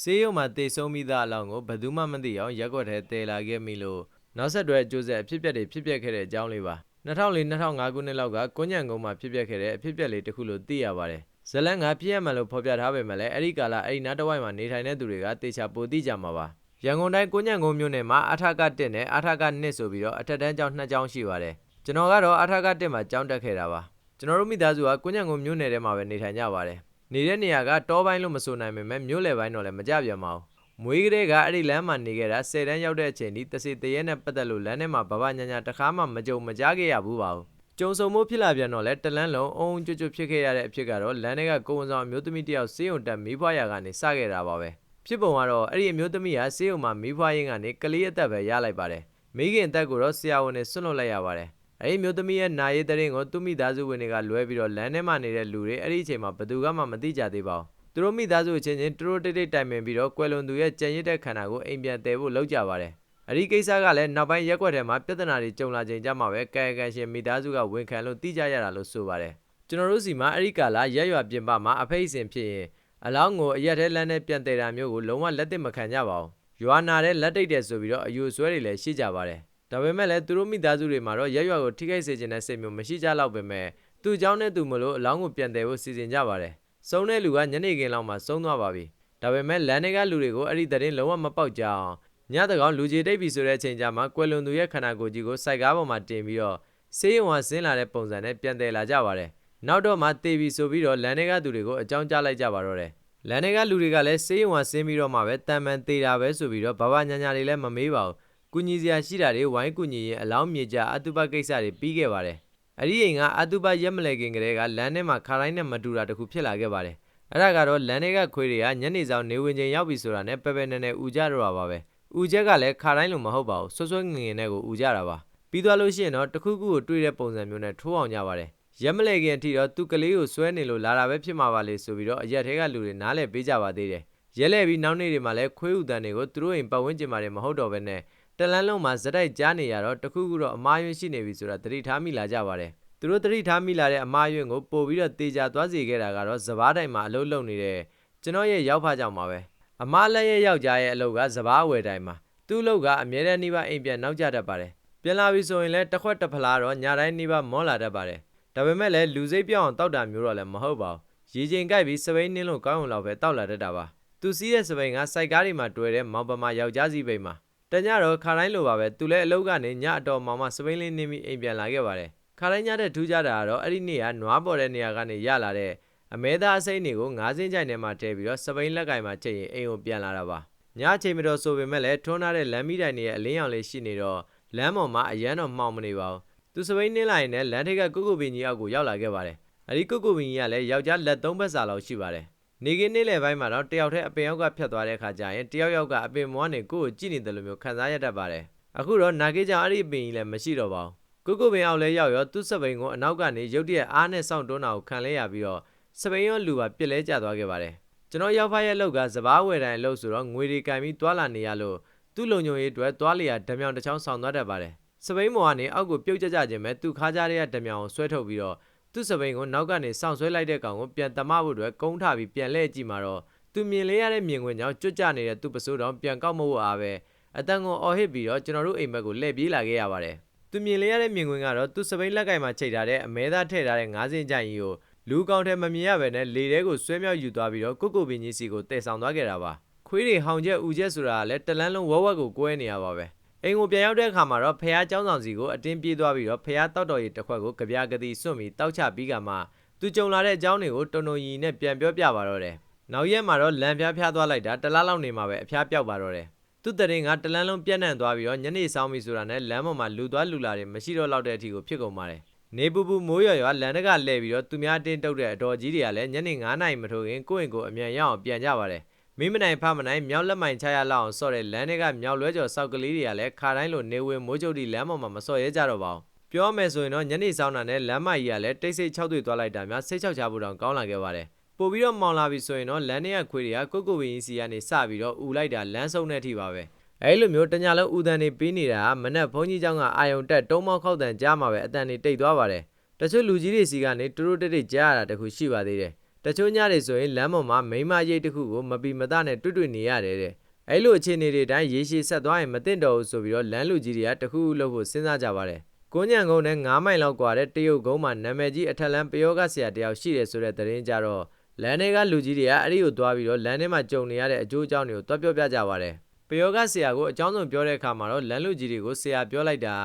ဆေးရုံမှာတေဆုံးမိသားအလောင်းကိုဘယ်သူမှမသိအောင်ရက်ွက်ထဲတည်လာခဲ့မိလို့နောက်ဆက်တွဲအကျိုးဆက်အဖြစ်အပျက်တွေဖြစ်ပျက်ခဲ့တဲ့အကြောင်းလေးပါ2004-2005ခုနှစ်လောက်ကကွညံကုန်းမှာဖြစ်ပျက်ခဲ့တဲ့အဖြစ်အပျက်လေးတစ်ခုလို့သိရပါတယ်ဇလန်ကပြည့်ရမှန်လို့ဖော်ပြထားပေမဲ့လည်းအဲ့ဒီကာလအဲ့ဒီနားတစ်ဝိုက်မှာနေထိုင်တဲ့သူတွေကတေချာပိုသိကြမှာပါရန်ကုန်တိုင်းကွညံကုန်းမြို့နယ်မှာအထက1နဲ့အထက2ဆိုပြီးတော့အထက်တန်းကျောင်းနှစ်ကျောင်းရှိပါတယ်ကျွန်တော်ကတော့အထက1မှာကျောင်းတက်ခဲ့တာပါကျွန်တော်တို့မိသားစုကကွညံကုန်းမြို့နယ်ထဲမှာပဲနေထိုင်ကြပါတယ် နေတဲ့နေရာကတောပိုင်းလို့မဆိုနိုင်ပေမဲ့မြို့လယ်ပိုင်းတော့လည်းမကြပြန်ပါဘူးမွေးကလေးကအဲ့ဒီလမ်းမှာနေခဲ့တာ10တန်းရောက်တဲ့အချိန်ဒီတစီတရဲနဲ့ပတ်သက်လို့လမ်းထဲမှာဘဘညာညာတခါမှမကြုံမကြားခဲ့ရဘူးပါဘူးကြုံဆုံမှုဖြစ်လာပြန်တော့လဲတလန်းလုံးအုံကျွတ်ကျွတ်ဖြစ်ခဲ့ရတဲ့အဖြစ်ကတော့လမ်းထဲကကိုဝန်ဆောင်အမျိုးသမီးတယောက်စေးုံတက်မိဖွားရကနေစခဲ့တာပါပဲဖြစ်ပုံကတော့အဲ့ဒီအမျိုးသမီးကစေးုံမှာမိဖွားရင်းကနေကလေးအသက်ပဲရလိုက်ပါတယ်မိခင်အသက်ကိုတော့ဆရာဝန်နဲ့ဆွန့်လွတ်လိုက်ရပါတယ် အဲ့ဒီမျိုးသမီးရဲ့နာရေးတဲ့ရင်ကိုသူ့မိသားစုဝင်တွေကလွဲပြီးတော့လမ်းထဲမှာနေတဲ့လူတွေအဲ့ဒီအချိန်မှာဘယ်သူမှမသိကြသေးပါဘူးသူတို့မိသားစုချင်းချင်းတူတူတိတ်တိတ်တိုင်ပင်ပြီးတော့ကွယ်လွန်သူရဲ့ကြံရစ်တဲ့ခန္ဓာကိုအိမ်ပြန်တည်ဖို့လုပ်ကြပါတယ်။အဲ့ဒီကိစ္စကလည်းနောက်ပိုင်းရက်ွက်ထဲမှာပြဿနာတွေကြုံလာချိန်ကြမှာပဲကာယကံရှင်မိသားစုကဝန်ခံလို့သိကြရတာလို့ဆိုပါတယ်။ကျွန်တော်တို့စီမှာအဲ့ဒီကာလရက်ရွာပြင်ပမှာအဖိတ်စင်ဖြစ်ရင်အလောင်းကိုအရက်ထဲလမ်းနဲ့ပြန်တည်တာမျိုးကိုလုံးဝလက်သင့်မခံကြပါဘူး။ရွာနာတဲ့လက်တိတ်တယ်ဆိုပြီးတော့အယူဆွဲတွေလည်းရှိကြပါတယ်။ ဒါပေမဲ့လည်းသူတို့မိသားစုတွေမှာတော့ရက်ရွာကိုထိခိုက်စေခြင်းတဲ့စိတ်မျိုးမရှိကြတော့ပေမဲ့သူ့เจ้าနဲ့သူမလို့အလောင်းကိုပြန်တည်ဖို့စီစဉ်ကြပါတယ်။စုံတဲ့လူကညနေခင်းလောက်မှစုံသွားပါပြီဒါပေမဲ့လမ်းတွေကလူတွေကိုအဲ့ဒီသတင်းလုံးဝမပေါက်ကြအောင်ညတကောင်လူကြီးတိတ်ပြီဆိုတဲ့အချိန်ကျမှကွယ်လွန်သူရဲ့ခန္ဓာကိုယ်ကြီးကိုစိုက်ကားပေါ်မှာတင်ပြီးတော့ဆေးရုံကဆင်းလာတဲ့ပုံစံနဲ့ပြန်တည်လာကြပါတယ်နောက်တော့မှတေးပြီဆိုပြီးတော့လမ်းတွေကသူတွေကိုအကြောင်းကြားလိုက်ကြပါတော့တယ်လမ်းတွေကလူတွေကလည်းဆေးရုံကဆင်းပြီးတော့မှပဲတန်ပန်သေးတာပဲဆိုပြီးတော့ဘဘညာညာတွေလည်းမမေးပါဘူး ကုညီစရာရှိတာတွေဝိုင်းကုညီရင်အလောင်းမြေကြအတုပကိစ္စတွေပြီးခဲ့ပါတယ်အဲ့ဒီအိမ်ကအတုပရက်မလဲခင်ကလေးကလမ်းထဲမှာခါတိုင်းနဲ့မတူတာတခုဖြစ်လာခဲ့ပါတယ်အဲ့ဒါကတော့လန်တွေကခွေးတွေကညနေဆောင်နေဝင်ချိန်ရောက်ပြီဆိုတာနဲ့ပဲပဲနဲ့နဲ့ဥကြတော့ပါပဲဥချက်ကလည်းခါတိုင်းလိုမဟုတ်ပါဘူးဆွဆွငငင်နဲ့ကိုဥကြတာပါပြီးသွားလို့ရှိရင်တော့တခုခုကိုတွေ့တဲ့ပုံစံမျိုးနဲ့ထိုးအောင်ကြပါတယ်ရက်မလဲခင်အထိတော့သူကလေးကိုဆွဲနေလို့လာတာပဲဖြစ်မှာပါလေဆိုပြီးတော့အရက်ထဲကလူတွေနားလဲပေးကြပါသေးတယ်ရဲလဲပြီးနောက်နေ့တွေမှာလဲခွေးဥတန်တွေကိုသူတို့အိမ်ပတ်ဝန်းကျင်မှာမဟုတ်တော့ဘဲနဲ့ တလန်းလုံးမှာဇက်တိုက်ကြားနေရတော့တခုခုတော့အမားယွန်းရှိနေပြီဆိုတာသတိထားမိလာကြပါတယ်သူတို့တတိထားမိလာတဲ့အမားယွန်းကိုပို့ပြီးတော့တေချာသွားစေခဲ့တာကတော့စပားတိုင်မှာအလုပ်လုပ်နေတဲ့ကျွန်တော်ရဲ့ရောက်ဖကြောင့်ပါပဲအမားလက်ရဲ့ယောက်ျားရဲ့အလုပ်ကစပားဝယ်တိုင်မှာသူ့အလုပ်ကအမြဲတမ်းနှိပါအိမ်ပြန်နောက်ကျတတ်ပါတယ်ပြန်လာပြီဆိုရင်လည်းတစ်ခွက်တစ်ဖလားတော့ညတိုင်းနှိပါမောလာတတ်ပါတယ်ဒါပေမဲ့လည်းလူစိတ်ပြောင်းအောင်တောက်တာမျိုးတော့လည်းမဟုတ်ပါဘူးရေချိန်ကြိုက်ပြီးစပိန်နင်းလို့ကောင်းအောင်လောက်ပဲတောက်လာတတ်တာပါသူစီးတဲ့စပိန်ကစိုက်ကားတွေမှာတွေ့တဲ့မောင်ပမာယောက်ျားစီပိန်မှာ တညတော့ခါတိုင်းလိုပါပဲသူလည်းအလုပ်ကနေညအတော်မောင်မစပိန်လေးနင်းပြီးအိမ်ပြန်လာခဲ့ပါတယ်ခါတိုင်းညတဲ့ထူးကြတာကတော့အဲ့ဒီနေ့ကနွားပေါ်တဲ့နေရာကနေရလာတဲ့အမဲသားအစိမ့်တွေကိုငါးစင်းကြိုင်ထဲမှာထည့်ပြီးတော့စပိန်လက်ကင်မှာချိန်ရင်အိမ်ကိုပြန်လာတာပါညချိန်မတော်ဆိုပေမဲ့လည်းထွန်းထားတဲ့လမ်းမီတိုင်တွေရဲ့အလင်းရောင်လေးရှိနေတော့လမ်းပေါ်မှာအရန်တော့မှောင်မနေပါဘူးသူစပိန်နင်းလိုက်ရင်လည်းလမ်းထိပ်ကကုကုပင်ကြီးအောက်ကိုရောက်လာခဲ့ပါတယ်အဲ့ဒီကုကုပင်ကြီးကလည်းယောက်ျားလက်သုံးဘက်စာလောက်ရှိပါတယ် နေကင်းနေ့လယ်ပိုင်းမှာတော့တယောက်တည်းအပင်ရောက်ကဖြတ်သွားတဲ့အခါကျရင်တယောက်ယောက်ကအပင်မွားနေကိုယ့်ကိုကြည့်နေတယ်လို့မျိုးခံစားရတတ်ပါတယ်အခုတော့နာကေးကြောင်အဲ့ဒီအပင်ကြီးလည်းမရှိတော့ပါဘူးကိုကိုပင်အောင်လဲရောက်ရောသူ့စပိန်ကိုအနောက်ကနေရုတ်တရက်အားနဲ့စောင့်တွန်းတာကိုခံလဲရပြီးတော့စပိန်ရောလူပါပြစ်လဲကျသွားခဲ့ပါတယ်ကျွန်တော်ရောက်ဖရဲ့အလုပ်ကစပားဝယ်တိုင်းအလုပ်ဆိုတော့ငွေတွေကင်ပြီးတွာလာနေရလို့သူ့လုံညုံရေးအတွက်တွာလျာဓမြောင်တစ်ချောင်းဆောင်သွားတတ်ပါတယ်စပိန်မော်ကနေအောက်ကိုပြုတ်ကျကျခြင်းပဲသူ့ခါးကြားရဲ့ဓမြောင်ကိုဆွဲထုတ်ပြီးတော့ သူ့စပိန်ကိုနောက်ကနေစောင့်ဆွဲလိုက်တဲ့ကောင်ကိုပြန်တမဖို့အတွက်ကုန်းထပြီးပြန်လှည့်ကြည့်မှာတော့သူမြင်လေးရတဲ့မြင်ကွင်းကြောင့်ကြွကြနေတဲ့သူ့ပစိုးတောင်ပြန်ကောက်မဖို့အားပဲအတန်ကိုအော်ဟစ်ပြီးတော့ကျွန်တော်တို့အိမ်ဘက်ကိုလှည့်ပြေးလာခဲ့ရပါတယ်သူမြင်လေရတဲ့မြင်ကွင်းကတော့သူစပိန်လက်ကင်မှာချိန်ထားတဲ့အမဲသားထည့်ထားတဲ့ငါးစင်းကြိုင်ကြီးကိုလူကောင်းထဲမမြင်ရဘဲနဲ့လေထဲကိုဆွဲမြောက်ယူသွားပြီးတော့ကုတ်ကုတ်ပင်ကြီးစီကိုတည်ဆောင်သွားခဲ့တာပါခွေးတွေဟောင်ချက်ဦးချက်ဆိုတာကလည်းတလန်းလုံးဝဝက်ကိုကွဲနေရပါပဲ အိမ်ကိုပြန်ရောက်တဲ့အခါမှာတော့ဖះเจ้าဆောင်စီကိုအတင်းပြေးသွားပြီးတော့ဖះတောက်တော်ရီတစ်ခွက်ကိုကြပြာကတိစွန့်ပြီးတောက်ချပြီးကမှသူကြုံလာတဲ့အကြောင်းတွေကိုတုံတုံရီနဲ့ပြန်ပြောပြပါတော့တယ်နောက်ရက်မှာတော့လမ်းဖျားဖျားသွားလိုက်တာတလားလောက်နေမှာပဲအဖျားပြောက်ပါတော့တယ်သူ့တရင်ကတလန်းလုံးပြန့်နှံ့သွားပြီးတော့ညနေဆောင်ပြီဆိုတာနဲ့လမ်းပေါ်မှာလူသွားလူလာတွေမရှိတော့လောက်တဲ့အထိကိုဖြစ်ကုန်ပါတယ်။နေပူပူမိုးရွာရွာလန်တကလှည့်ပြီးတော့သူများတင်းတုတ်တဲ့အတော်ကြီးတွေကလည်းညနေ9နာရီမထိုးခင်ကိုယ့်အိမ်ကိုအမြန်ရအောင်ပြန်ကြပါတယ်။ မိမနိုင်ဖမနိုင်မြောက်လက်မိုင်ချရလောက်အောင်ဆော့တဲ့လမ်းတွေကမြောက်လွဲကျော်စောက်ကလေးတွေကလည်းခါတိုင်းလိုနေဝင်မိုးကြုတ်ဒီလမ်းပေါ်မှာမဆော့ရဲကြတော့ပါဘူး။ပြောမယ်ဆိုရင်တော့ညနေဆောင်တာနဲ့လမ်းမကြီးကလည်းတိတ်ဆိတ်၆တွေ့သွားလိုက်တာများစိတ်ချောက်ချဖို့တောင်ကောင်းလာခဲ့ပါတယ်။ပို့ပြီးတော့မောင်လာပြီဆိုရင်တော့လမ်းထဲကခွေးတွေကကိုကိုဝင်းစီကနေစပြီးတော့ဥလိုက်တာလမ်းဆုံးတဲ့အထိပါပဲ။အဲ့လိုမျိုးတညာလုံးဥတန်နေပြီးနေတာမနက်ဘုန်းကြီးเจ้าကအာယုံတက်တုံးမောက်ခောက်တန်ကြားမှာပဲအတန်နေတိတ်သွားပါတယ်တချို့လူကြီးတွေစီကနေတူတူတိတ်တိတ်ကြားရတာတခုရှိပါသေးတယ် တ တချို့ညတွေဆိုရင်လမ်းပေါ်မှာမိန်းမရိတ်တစ်ခုကိုမပီမတနဲ့တွေ့တွေ့နေရတယ်တဲ့အဲ့လိုအခြေအနေတွေတိုင်းရေရှည်ဆက်သွားရင်မတင်တော့ဘူးဆိုပြီးတော့လမ်းလူကြီးတွေကတခုခုလုပ်ဖို့စဉ်းစားကြပါတယ်ကိုညံကုန်းနဲ့9မိုင်လောက်กว่าတဲ့တရုတ်ကုန်းမှာနာမည်ကြီးအထက်လမ်းပယောဂဆရာတယောက်ရှိတယ်ဆိုတဲ့သတင်းကြတော့လမ်းတွေကလူကြီးတွေကအဲ့ဒီကိုသွားပြီးတော့လမ်းထဲမှာကြုံနေရတဲ့အကျိုးအကြောင်းတွေကိုတွက်ပြောပြကြပါတယ်ပယောဂဆရာကိုအကြောင်းစုံပြောတဲ့အခါမှာတော့လမ်းလူကြီးတွေကိုဆရာပြောလိုက်တာ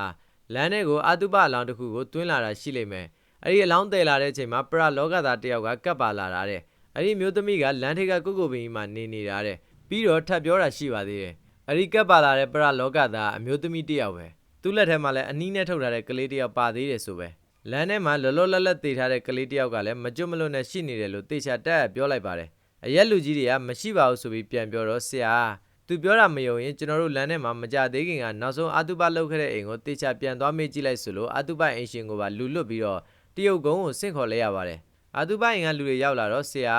လမ်းထဲကိုအတုပအလောင်းတစ်ခုကိုတွင်းလာတာရှိလိမ့်မယ် အဲ့ဒီအလောင်းတည်လာတဲ့အချိန်မှာပရလောကသားတယောက်ကကပ်ပါလာတာတဲ့အဲ့ဒီမျိုးသမီးကလမ်းထိပ်ကကုတ်ကုတ်ပင်ကြီးမှာနေနေတာတဲ့ပြီးတော့ထပ်ပြောတာရှိပါသေးတယ်အဲ့ဒီကပ်ပါလာတဲ့ပရလောကသားအမျိုးသမီးတစ်ယောက်ပဲသူ့လက်ထဲမှာလည်းအနီးနဲ့ထုတ်ထားတဲ့ကလေးတစ်ယောက်ပါသေးတယ်ဆိုပဲလမ်းထဲမှာလောလောလတ်လတ်တည်ထားတဲ့ကလေးတစ်ယောက်ကလည်းမကျွတ်မလွတ်နဲ့ရှိနေတယ်လို့တေချာတက်ရပြောလိုက်ပါတယ်အရက်လူကြီးတွေကမရှိပါဘူးဆိုပြီးပြန်ပြောတော့ဆရာသူပြောတာမယုံရင်ကျွန်တော်တို့လမ်းထဲမှာမကြသေးခင်ကနောက်ဆုံးအတုပလောက်ခဲ့တဲ့အိမ်ကိုတေချာပြန်သွားမေးကြည့်လိုက်ဆိုလို့အတုပအိမ်ရှင်ကိုပါလူလွတ်ပြီးတော့ တရုတ်ကုန်းကိုဆင့်ခေါ်လိုက်ရပါတယ်အာသူပိုင်ကလူတွေရောက်လာတော့ဆရာ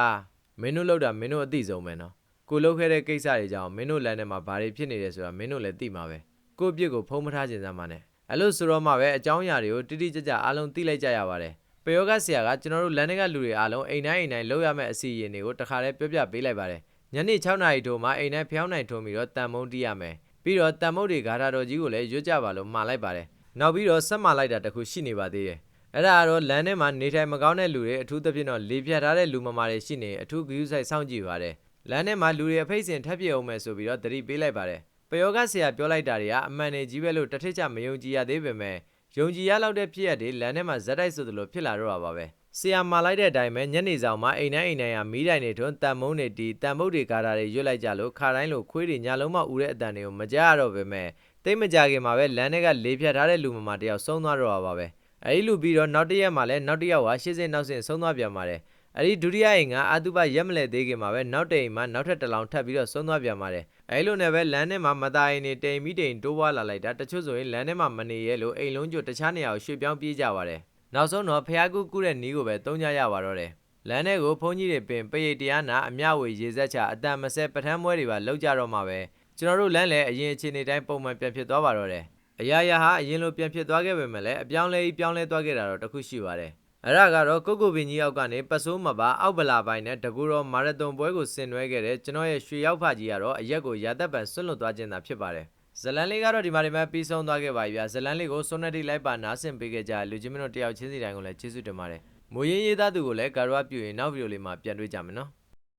မင်းတို့လောက်တာမင်းတို့အသိဆုံးပဲနော်ကိုလောက်ခဲ့တဲ့ကိစ္စတွေကြောင့်မင်းတို့လမ်းထဲမှာဘာတွေဖြစ်နေတယ်ဆိုတာမင်းတို့လည်းသိမှာပဲကိုယ့်အပြစ်ကိုဖုံးမထားခြင်းစမ်းပါနဲ့အဲ့လိုဆိုတော့မှပဲအကြောင်းအရာတွေကိုတိတိကျကျအားလုံးသိလိုက်ကြရပါတယ်ပယောဂဆရာကကျွန်တော်တို့လမ်းထဲကလူတွေအားလုံးအိမ်တိုင်းအိမ်တိုင်းလောက်ရမယ့်အစီအရင်တွေကိုတခါတည်းပြောပြပေးလိုက်ပါတယ်ညနေ6နာရီထိုးမှအိမ်တိုင်းဖျောင်းနိုင်ထုံးပြီးတော့တန်မုံတီးရမယ်ပြီးတော့တန်မုံတွေဂါထာတော်ကြီးကိုလည်းရွတ်ကြပါလို့မှာလိုက်ပါတယ်နောက်ပြီးတော့ဆက်မှာလိုက်တာတခုရှိနေပါသေးတယ် အဲ့ဒါကတော့လမ်းထဲမှာနေထိုင်မကောင်းတဲ့လူတွေအထူးသဖြင့်တော့လေပြတ်ထားတဲ့လူမမာတွေရှိနေအထူးဂရုစိုက်စောင့်ကြည့်ပါတယ်။လမ်းထဲမှာလူတွေအဖိတ်စင်ထပ်ပြအောင်မယ်ဆိုပြီးတော့သတိပေးလိုက်ပါတယ်။ပယောဂဆရာပြောလိုက်တာတွေကအမှန်နေကြီးပဲလို့တစ်ထစ်ချမယုံကြည်ရသေးပေမဲ့ယုံကြည်ရလောက်တဲ့ဖြစ်ရတွေလမ်းထဲမှာဇက်တိုက်ဆိုသလိုဖြစ်လာတော့တာပါပဲ။ဆရာမာလိုက်တဲ့အတိုင်းပဲညနေဆောင်မှာအိမ်တိုင်းအိမ်တိုင်းဟာမီးတိုင်တွေထွန်းတန်မုံတွေတီတန်မုတ်တွေကားတာတွေရွတ်လိုက်ကြလို့ခါတိုင်းလိုခွေးတွေညလုံးမဦးတဲ့အတန်တွေကိုမကြားရတော့ပေမဲ့တိတ်မကြခင်မှာပဲလမ်းထဲကလေဖြတ်ထားတဲ့လူမမာတယောက်ဆုံးသွားတော့တာပါပဲ။ အဲဒီလူပြီးတော့နောက်တစ်ရက်မှလည်းနောက်တစ်ယောက်ဟာရှစ်စင်နောက်စင်ဆုံးသွားပြန်ပါတယ်။အဲဒီဒုတိယအိမ်ကအတုပရက်မလဲသေးခင်မှာပဲနောက်တစ်အိမ်မှာနောက်ထပ်တစ်လောင်ထပ်ပြီးတော့ဆုံးသွားပြန်ပါတယ်။အဲဒီလိုနဲ့ပဲလမ်းထဲမှာမသားအိမ်နေတိမ်ပြီးတိမ်တိုးပွားလာလိုက်တာတချို့ဆိုရင်လမ်းထဲမှာမနေရဲလို့အိမ်လုံးကျွတ်တခြားနေရာကိုရွှေ့ပြောင်းပြေးကြပါတယ်။နောက်ဆုံးတော့ဖျားကူးကူးတဲ့နီးကိုပဲတုံးကြရပါတော့တယ်။လမ်းထဲကိုဘုန်းကြီးတွေပင်ပရိတ်တရားနာအမျှဝေရေဆက်ချအတန်မဆဲပထမ်းပွဲတွေပါလောက်ကြတော့မှပဲကျွန်တော်တို့လမ်းလည်းအရင်အခြေအနေတိုင်းပုံမှန်ပြန်ဖြစ်သွားပါတော့တယ်။ အရာရာဟာအရင်လိုပြန်ဖြစ်သွားခဲ့ပေမဲ့လည်းအပြောင်းလဲကြီးပြောင်းလဲသွားခဲ့တာတော့တစ်ခုရှိပါတယ်။အဲ့ဒါကတော့ကုတ်ကုတ်ပင်ကြီးအောက်ကနေပစိုးမပါအောက်ဗလာပိုင်းနဲ့တကူတော်မာရသွန်ပွဲကိုဆင်နွှဲခဲ့တဲ့ကျွန်တော်ရဲ့ရွှေရောက်ဖကြီးကတော့အရက်ကိုရာသက်ပံဆွတ်လွတ်သွားခြင်းသာဖြစ်ပါတယ်။ဇလန်လေးကတော့ဒီမှာဒီမှာပြီးဆုံးသွားခဲ့ပါပြီဗျာ။ဇလန်လေးကိုစွန်နတီလိုက်ပါနားဆင်ပေးခဲ့ကြတဲ့လူချင်းမတို့တယောက်ချင်းစီတိုင်းကိုလည်းကျေးဇူးတင်ပါတယ်။မွေရင်းရေးသားသူကိုလည်းကာရွာပြူရင်နောက်ဗီဒီယိုလေးမှာပြန်တွေ့ကြမယ်နော်။